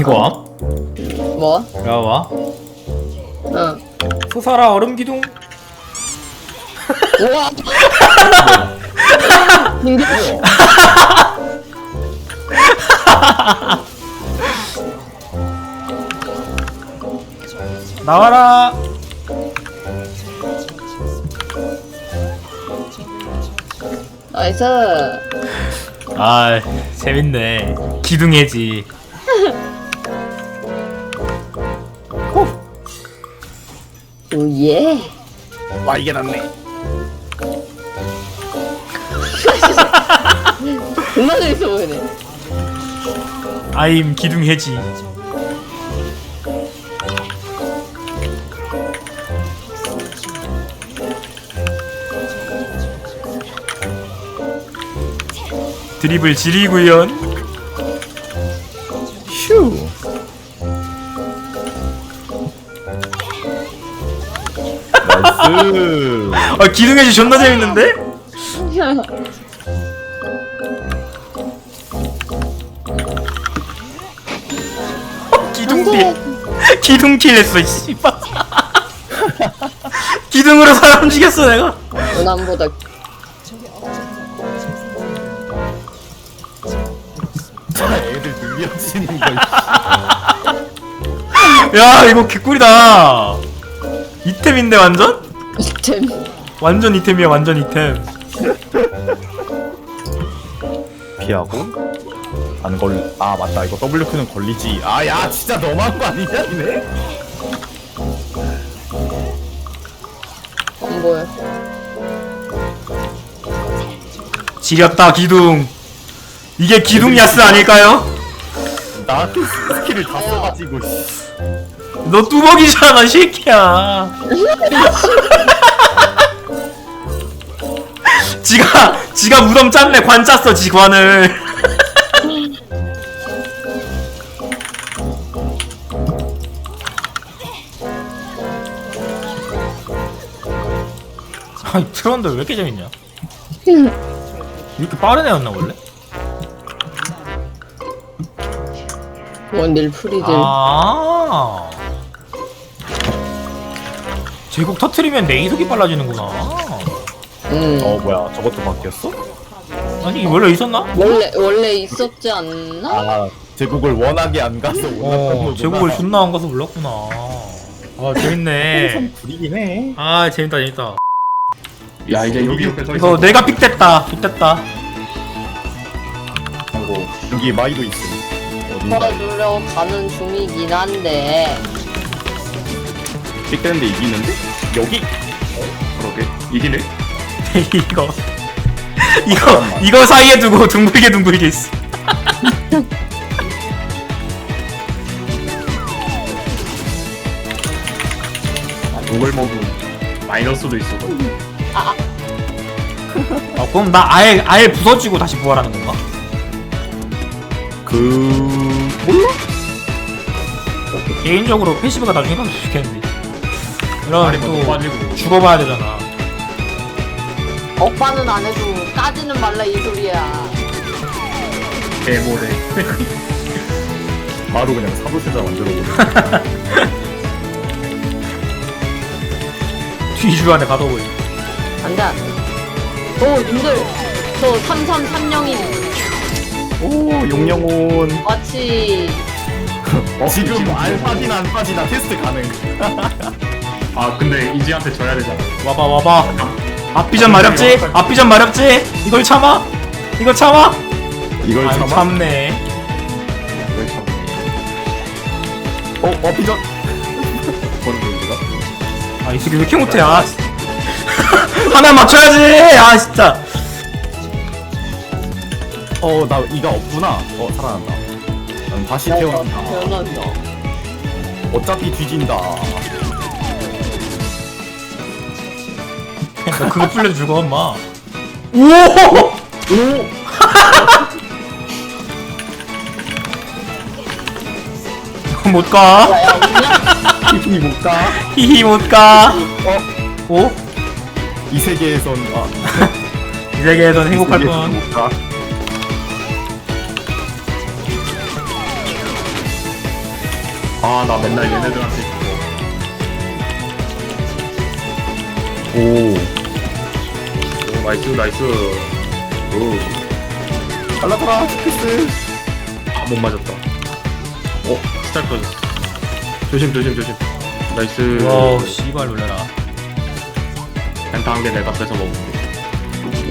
이거 뭐? 암? 야 와. 응. 소사라 얼음 기둥. 우와. 근데 나와라. 나이스. 아 재밌네. 기둥해지. 오예. 와 이게 낫네. 존나 재밌어 보이네. 아임 기둥 해지. 드리블 지리구연. 휴. 나이스. 아 기둥해지 존나 재밌는데? 기둥킬 기둥킬 했어 씨발 기둥으로 사람 죽였어 내가 원함보다 애들 늘려지는 거. 야 이거 개꿀이다 이템인데 완전? 잼. 완전 이템이야 완전 이템 피하고 안 걸. 아 맞다 이거 WQ는 걸리지. 아 야 진짜 너무한 거 아니냐 이네? 안 보여. 지렸다 기둥 이게 기둥 야스 아닐까요? 나 스킬을 다 써가지고. 씨. 너 뚜벅이잖아 이 새끼야 지가 지가 무덤 짰네 관 짰어 지 관을 아이 트런드 왜 이렇게 재밌냐 이렇게 빠른 애였나 원래? 원딜 프리딜. 아 제국 터트리면 내 이속이 빨라지는구나 응. 어 뭐야 저것도 바뀌었어? 아니 원래 있었나? 원래 원래 있었지 않나? 아 제국을 원하게 안 가서 어 원했던 제국을 존나 안 가서 몰랐구나 아 재밌네 구리긴 해. 아 재밌다 재밌다 야 이제 여기 옆에 서 이거 내가 픽됐다 픽됐다 하고 여기 마이도 있음. 어딘가 도와주려 가는 중이긴 한데. 픽되는데 이기는데? 여기? 그러게. 이기네? 이거. 이거 이거 사이에 두고 둥글게 둥글게 있어. 이걸 먹으면 마이너스도 있어. 아 그럼 나 아예 아예 부서지고 다시 부활하는 건가? 그 몰라? 개인적으로 패시브가 나중에 가면 좋겠는데 아니 뭐또 빠지고 죽어봐야 되잖아 오빠는 안 해도 까지는 말라 이 소리야. 개모래 바로 그냥 사도세자 만들어버려. 뒤주 안에 가둬버려 안 돼 안 돼. 오 님들 저 3330인 오 용영혼. 마치 지금 안 빠지나 안 빠지나 테스트 가능. 아 근데 이지한테 져야 되잖아 와봐 와봐 앞비전 마렵지? 앞비전 마렵지? 이걸 참아? 이걸 참아? 이걸 안 참아? 참네 이걸 참 어, 어 피전. 버는 건가? 아 이 새끼 왜 이렇게 못해 아 하나 맞춰야지 아 진짜 어, 나 이가 없구나. 어, 살아난다. 난 다시 태어난다. 변한다. 어차피 뒤진다. 너 그거 풀려 죽어 엄마 오! 못 가 야 웃냐? 기분이 못 가. 히히 못 가 어, 오? 이 세계에선 아, 이 세계에선 행복할 이 세계에선 뻔. 못 가. 아나 맨날 얘네들한테 죽어 오. 오 나이스 나이스 갈라더라 스피스. 아못 맞았다 어 스타일 터졌어 조심 조심 조심 나이스 와우 씨발 놀래라 펜타 한개 내가 뺏어 먹을게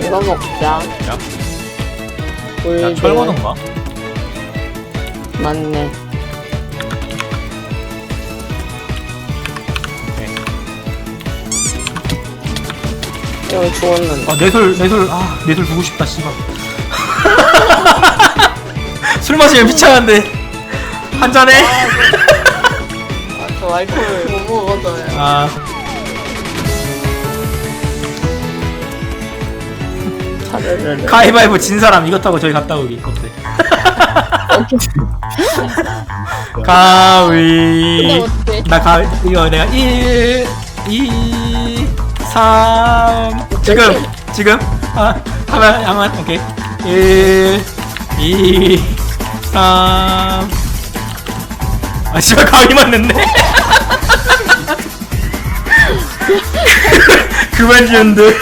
이거 먹자. 야, 골드. 야 철거던가? 맞네. 여기 죽었는데. 아 내술 내술 아 내술 주고 싶다 씨발 술 마시면 피차는데 한 잔해 아, 저 알코올 못 먹어서요. 아. 가위바위보 진 사람 이거 타고 저기 갔다 오기 어때 근데 가위 어떻게? 나 가위 이거 내가 1 2 3 지금 지금 아 하면 하면 오케이 1 2 3 아, 씨발, 가위 맞는데? 그만 지은데.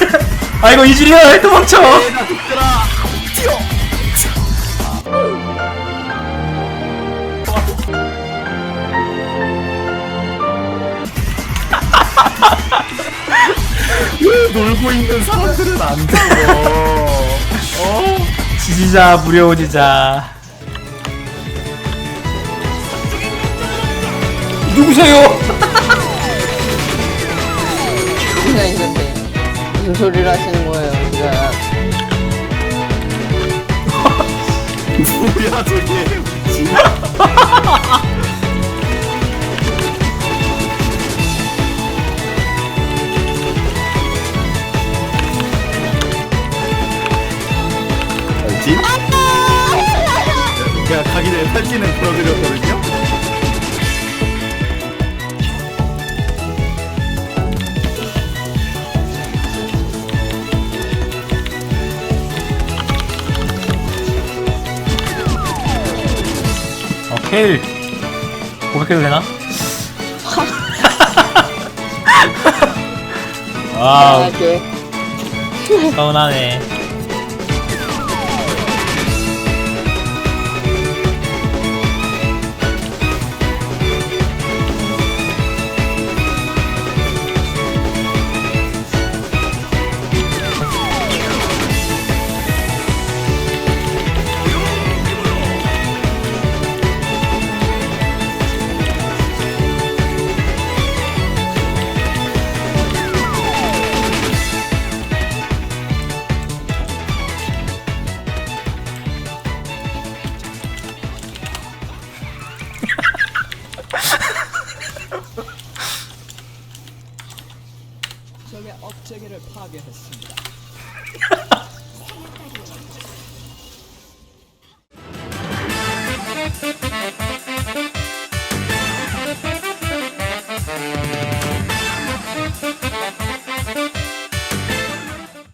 아, 이거 이질이야, 도망쳐! 놀고 있는 사람들은 안 죽어. 지지자, 무려오지자. 누구세요? 여기가 있는데. 무슨 소리를 하시는 거예요, 지금. 뭐야 저게. 오케이. 고백해도 되나? 와우, 이렇게. 서운하네. 됐습니다.